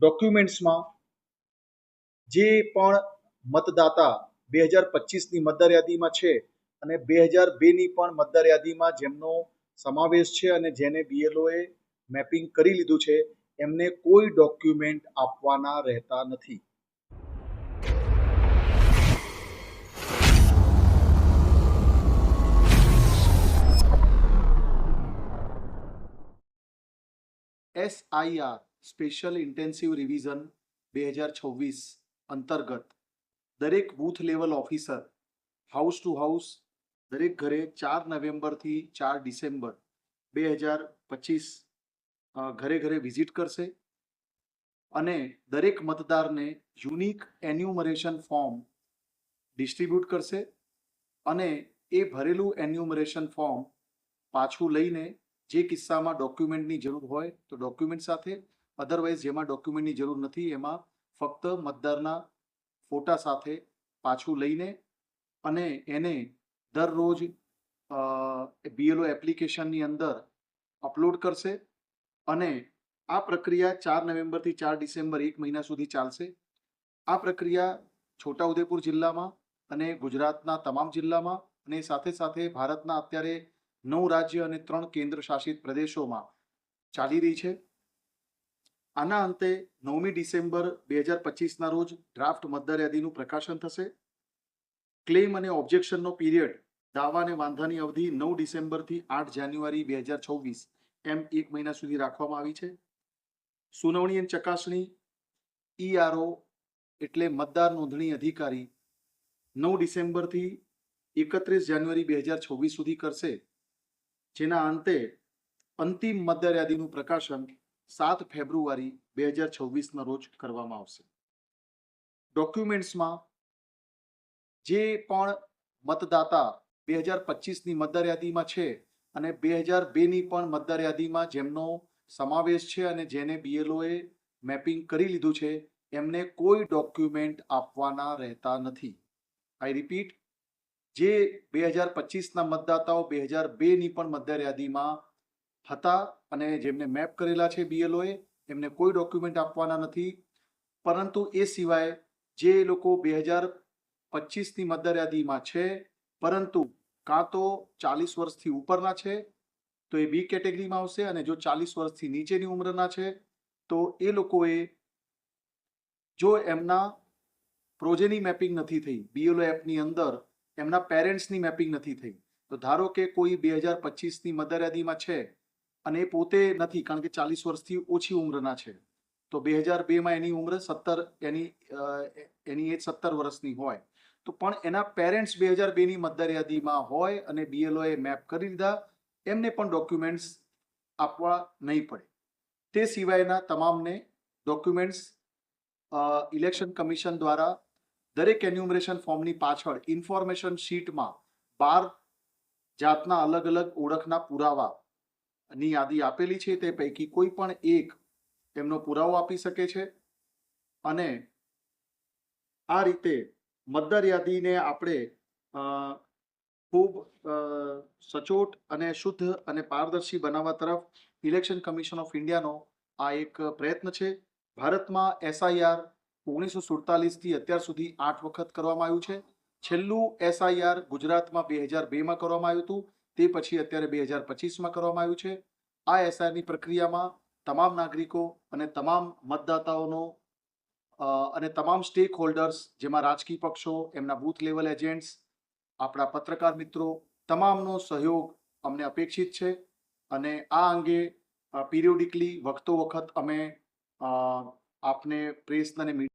ડોક્યુમેન્ટ્સમાં જે પણ મતદાતા બે હજાર પચીસની મતદાર યાદીમાં છે અને બે હજાર બેની પણ મતદાર યાદીમાં જેમનો સમાવેશ છે અને જેને બીએલઓએ મેપિંગ કરી લીધું છે, એમને કોઈ ડોક્યુમેન્ટ આપવાના રહેતા નથી. એસઆઈઆર સ્પેશિયલ ઇન્ટેન્સિવ રિવિઝન બે હજાર છવ્વીસ અંતર્ગત દરેક booth level officer, house to house, દરેક ઘરે ચાર નવેમ્બરથી ચાર ડિસેમ્બર બે હજાર પચીસ ઘરે ઘરે વિઝિટ કરશે અને દરેક મતદારને યુનિક એન્યુમરેશન ફોર્મ ડિસ્ટ્રીબ્યુટ કરશે અને એ ભરેલું એન્યુમરેશન ફોર્મ પાછું લઈને જે કિસ્સામાં ડોક્યુમેન્ટની જરૂર હોય તો ડોક્યુમેન્ટ સાથે અધરવાઇઝ જેમાં ડોક્યુમેન્ટની જરૂર નથી, એમાં ફક્ત મતદારના ફોટા સાથે પાછું લઈને અને એને દરરોજ બીએલઓ એપ્લિકેશનની અંદર અપલોડ કરશે અને આ પ્રક્રિયા ચાર નવેમ્બરથી ચાર ડિસેમ્બર એક મહિના સુધી ચાલશે. આ પ્રક્રિયા છોટાઉદેપુર જિલ્લામાં અને ગુજરાતના તમામ જિલ્લામાં અને સાથે સાથે ભારતના અત્યારે નવ રાજ્ય અને ત્રણ કેન્દ્ર શાસિત પ્રદેશોમાં ચાલી રહી છે. આના અંતે નવમી ડિસેમ્બર બે હજાર પચીસના રોજ ડ્રાફ્ટ મતદાર યાદીનું પ્રકાશન થશે. ક્લેમ અને ઓબ્જેક્શનનો પીરિયડ દાવા અને વાંધાની અવધિ નવ ડિસેમ્બરથી આઠ જાન્યુઆરી બે હજાર છવ્વીસ એમ એક મહિના સુધી રાખવામાં આવી છે. સુનાવણી અને ચકાસણી ઈઆરઓ એટલે મતદાર નોંધણી અધિકારી નવ ડિસેમ્બરથી એકત્રીસ જાન્યુઆરી બે હજાર છવ્વીસ સુધી કરશે. જેના અંતે અંતિમ મતદાર યાદીનું પ્રકાશન સાત ફેબ્રુઆરી બે હજાર છવ્વીસના રોજ કરવામાં આવશે. ડોક્યુમેન્ટ્સમાં જે પણ મતદાતા બે હજાર પચીસની મતદાર યાદીમાં છે અને બે હજાર બેની પણ મતદાર યાદીમાં જેમનો સમાવેશ છે અને જેને બીએલઓએ મેપિંગ કરી લીધું છે, એમને કોઈ ડોક્યુમેન્ટ આપવાના રહેતા નથી. આઈ રિપીટ જે બે હજાર પચીસના મતદાતાઓ બે હજાર બેની પણ મતદાર યાદીમાં હતા અને જેમને મેપ કરેલા છે બીએલઓએ એમને કોઈ ડોક્યુમેન્ટ આપવાના નથી. પરંતુ એ સિવાય જે લોકો બે હજાર પચીસની મતદારયાદીમાં છે, પરંતુ કાં તો ચાલીસ વર્ષથી ઉપરના છે, તો એ બી કેટેગરીમાં આવશે અને જો ચાલીસ વર્ષથી નીચેની ઉંમરના છે, તો એ લોકોએ જો એમના પ્રોજેની મેપિંગ નથી થઈ બીએલઓ એપની અંદર એમના પેરેન્ટ્સની મેપિંગ નથી થઈ, તો ધારો કે કોઈ બે હજાર પચીસની મતદારયાદીમાં છે અને એ પોતે નથી, કારણ કે ચાલીસ વર્ષથી ઓછી ઉંમરના છે. તો બે હજાર બેમાં એની ઉંમર સત્તર, એની એની એજ સત્તર વર્ષની હોય. તો પણ એના પેરેન્ટ્સ બે હજાર બેની મતદાર યાદીમાં હોય અને બીએલઓએ મેપ કરી લીધા એમને પણ ડોક્યુમેન્ટ્સ આપવા નહીં પડે. તે સિવાયના તમામને ડોક્યુમેન્ટ્સ ઇલેક્શન કમિશન દ્વારા દરેક એન્યુમરેશન ફોર્મની પાછળ ઇન્ફોર્મેશન શીટમાં બાર જાતના અલગ અલગ ઓળખના પુરાવા ની યાદી આપેલી છે તે પૈકી કોઈ પણ એક તેમનો પુરાવો આપી શકે છે. અને આ રીતે મતદાર યાદીને આપણે ખૂબ સચોટ અને શુદ્ધ અને પારદર્શી બનાવવા તરફ ઇલેક્શન કમિશન ઓફ ઇન્ડિયાનો આ એક પ્રયત્ન છે. ભારતમાં એસઆઈઆર ઓગણીસો સુડતાલીસથી અત્યાર સુધી આઠ વખત કરવામાં આવ્યું છે. છેલ્લું એસઆઈઆર ગુજરાતમાં બે હજાર બેમાં કરવામાં આવ્યું હતું. તે પછી અત્યારે બે હજાર પચીસમાં કરવામાં આવ્યું છે. આ એસઆઈઆરની પ્રક્રિયામાં તમામ નાગરિકો અને તમામ મતદાતાઓનો અને તમામ સ્ટેક હોલ્ડર્સ જેમાં રાજકીય પક્ષો, એમના બૂથ લેવલ એજન્ટ્સ આપણા પત્રકાર મિત્રો, તમામનો સહયોગ અમને અપેક્ષિત છે. અને આ અંગે પીરિયોડિકલી વખતો વખત અમે આપને પ્રેસ અને